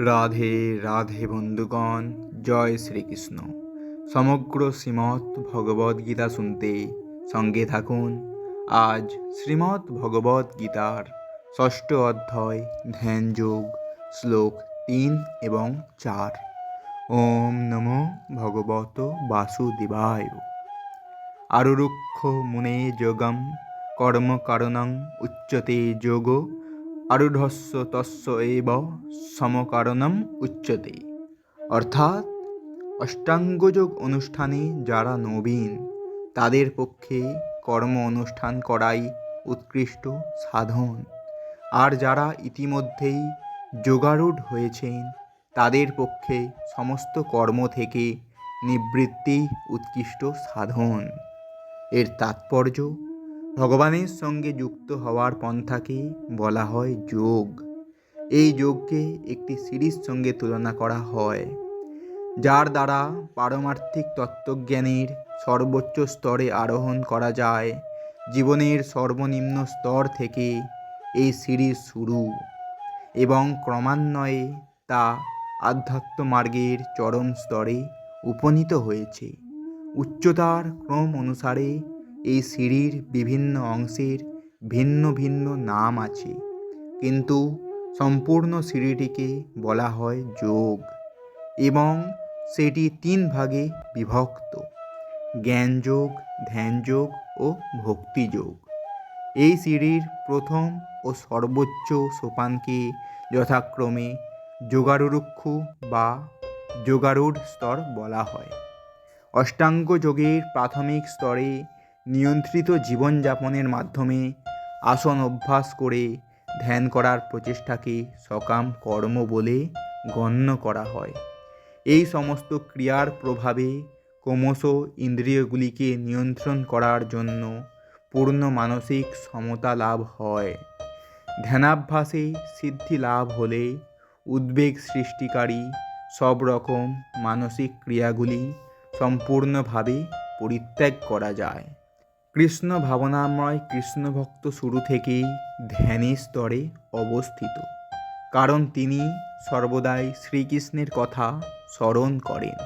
রাধে রাধে বন্ধুগণ, জয় শ্রীকৃষ্ণ। সমগ্র শ্রীমৎ ভগবদ গীতা শুনতে সঙ্গে থাকুন। আজ শ্রীমৎ ভগবদ গীতার ষষ্ঠ অধ্যায়, ধ্যান যোগ, শ্লোক তিন এবং চার। ওম নমো ভগবত বাসুদেবায়। আরুরুক্ষ মুনে যোগম কর্মকারণং উচ্চতে যোগ আরূঢ়স্য তস্য এব সমকারণম উচ্যতে অর্থাৎ, অষ্টাঙ্গযোগ অনুষ্ঠানে যারা নবীন, তাদের পক্ষে কর্ম অনুষ্ঠান করাই উৎকৃষ্ট সাধন। আর যারা ইতিমধ্যেই যোগারূঢ় হয়েছেন, তাদের পক্ষে সমস্ত কর্ম থেকে নিবৃত্তি উৎকৃষ্ট সাধন। এর তাৎপর্য ভগবানের সঙ্গে যুক্ত হওয়ার পন্থাকে বলা হয় যোগ। এই যোগকে একটি সিরিজ সঙ্গে তুলনা করা হয়, যার দ্বারা পারমার্থিক তত্ত্বজ্ঞানের সর্বোচ্চ স্তরে আরোহণ করা যায়, জীবনের সর্বনিম্ন স্তর থেকে এই সিরিজ শুরু, এবং ক্রমান্বয়ে তা আধ্যাত্ম মার্গের চরম স্তরে উপনীত হয়েছে। উচ্চতার ক্রম অনুসারে এই সিঁড়ির বিভিন্ন অংশের ভিন্ন ভিন্ন নাম আছে। কিন্তু সম্পূর্ণ সিঁড়িটিকে বলা হয় যোগ এবং সেটি তিন ভাগে বিভক্ত। জ্ঞানযোগ ধ্যানযোগ ও ভক্তিযোগ এই সিঁড়ির প্রথম ও সর্বোচ্চ সোপানকে যথাক্রমে যোগারুরুক্ষু বা যোগারূঢ় স্তর বলা হয়। অষ্টাঙ্গ যোগের প্রাথমিক স্তরে নিয়ন্ত্রিত জীবনযাপনের মাধ্যমে আসন অভ্যাস করে ধ্যান করার প্রচেষ্টাকে সকাম কর্ম বলে গণ্য করা হয়। এই সমস্ত ক্রিয়ার প্রভাবে ক্রমশ ইন্দ্রিয়গুলিকে নিয়ন্ত্রণ করার জন্য পূর্ণ মানসিক সমতা লাভ হয়। ধ্যানাভ্যাসে সিদ্ধি লাভ হলে উদ্বেগ সৃষ্টিকারী সব রকম মানসিক ক্রিয়াগুলি সম্পূর্ণভাবে পরিত্যাগ করা যায়। কৃষ্ণ ভাবনাময় কৃষ্ণভক্ত শুরু থেকেই ধ্যানের স্তরে অবস্থিত। কারণ তিনি সর্বদাই শ্রীকৃষ্ণের কথা স্মরণ করেন,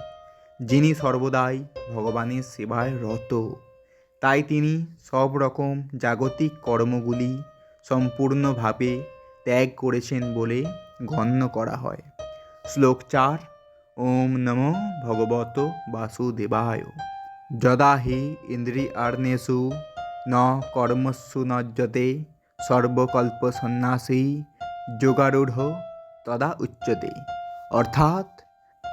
যিনি সর্বদাই ভগবানের সেবায় রত। তাই তিনি সব রকম জাগতিক কর্মগুলি সম্পূর্ণভাবে ত্যাগ করেছেন বলে গণ্য করা হয়। শ্লোক চার, ওম নমো ভগবত বাসুদেবায়। যদা হি ইন্দ্রিয়ার্ণেষু, ন কর্মসু নজ্জতে সর্বকল্প সন্ন্যাসী যোগারূঢ় তদা উচ্চতে। অর্থাৎ,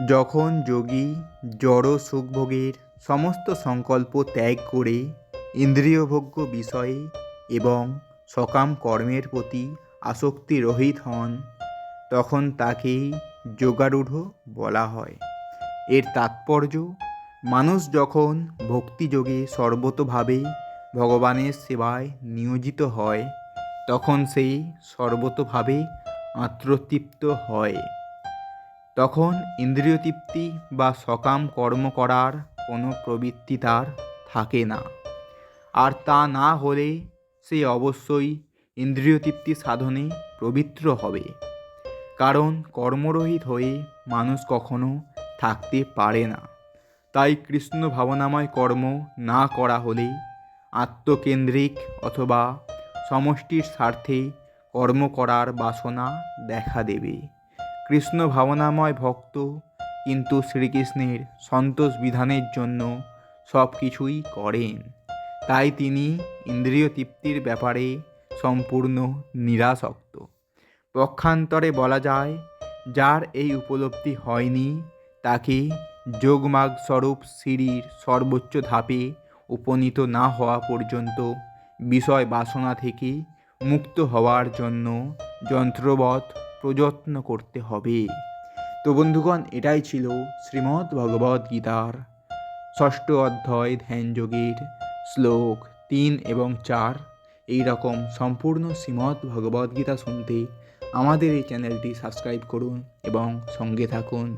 যখন যোগী জড় সুখভোগের সমস্ত সংকল্প ত্যাগ করে ইন্দ্রিয়ভোগ্য বিষয়ে এবং সকাম কর্মের প্রতি আসক্তি রহিত হন, তখন তাকেই যোগারূঢ় বলা হয়। এর তাৎপর্য মানুষ যখন ভক্তিযোগে সর্বতভাবে ভগবানের সেবায় নিয়োজিত হয়, তখন সেই সর্বতভাবে আত্মতৃপ্ত হয়। তখন ইন্দ্রিয় তৃপ্তি বা সকাম কর্ম করার কোনো প্রবৃত্তি তার থাকে না। আর তা না হলে সে অবশ্যই ইন্দ্রিয় তৃপ্তি সাধনে পবিত্র হবে। কারণ কর্মরহিত হয়ে মানুষ কখনো থাকতে পারে না। তাই কৃষ্ণ ভাবনাময় কর্ম না করা হলে আত্মকেন্দ্রিক অথবা সমষ্টির স্বার্থে কর্ম করার বাসনা দেখা দেবে। কৃষ্ণ ভাবনাময় ভক্ত কিন্তু শ্রীকৃষ্ণের সন্তোষ বিধানের জন্য সব কিছুই করেন। তাই তিনি ইন্দ্রিয় তৃপ্তির ব্যাপারে সম্পূর্ণ নিরাসক্ত। পক্ষান্তরে বলা যায়, যার এই উপলব্ধি হয়নি, তাকে যোগমাগ স্বরূপ সিঁড়ির সর্বোচ্চ ধাপে উপনীত না হওয়া পর্যন্ত বিষয় বাসনা থেকে মুক্ত হওয়ার জন্য যন্ত্রবৎ প্রযত্ন করতে হবে। তো বন্ধুগণ, এটাই ছিল শ্রীমদ্ ভগবদ গীতার ষষ্ঠ অধ্যায় ধ্যানযোগের শ্লোক তিন এবং চার। এই রকম সম্পূর্ণ শ্রীমদ্ ভগবদ্গীতা শুনতে আমাদের এই চ্যানেলটি সাবস্ক্রাইব করুন এবং সঙ্গে থাকুন।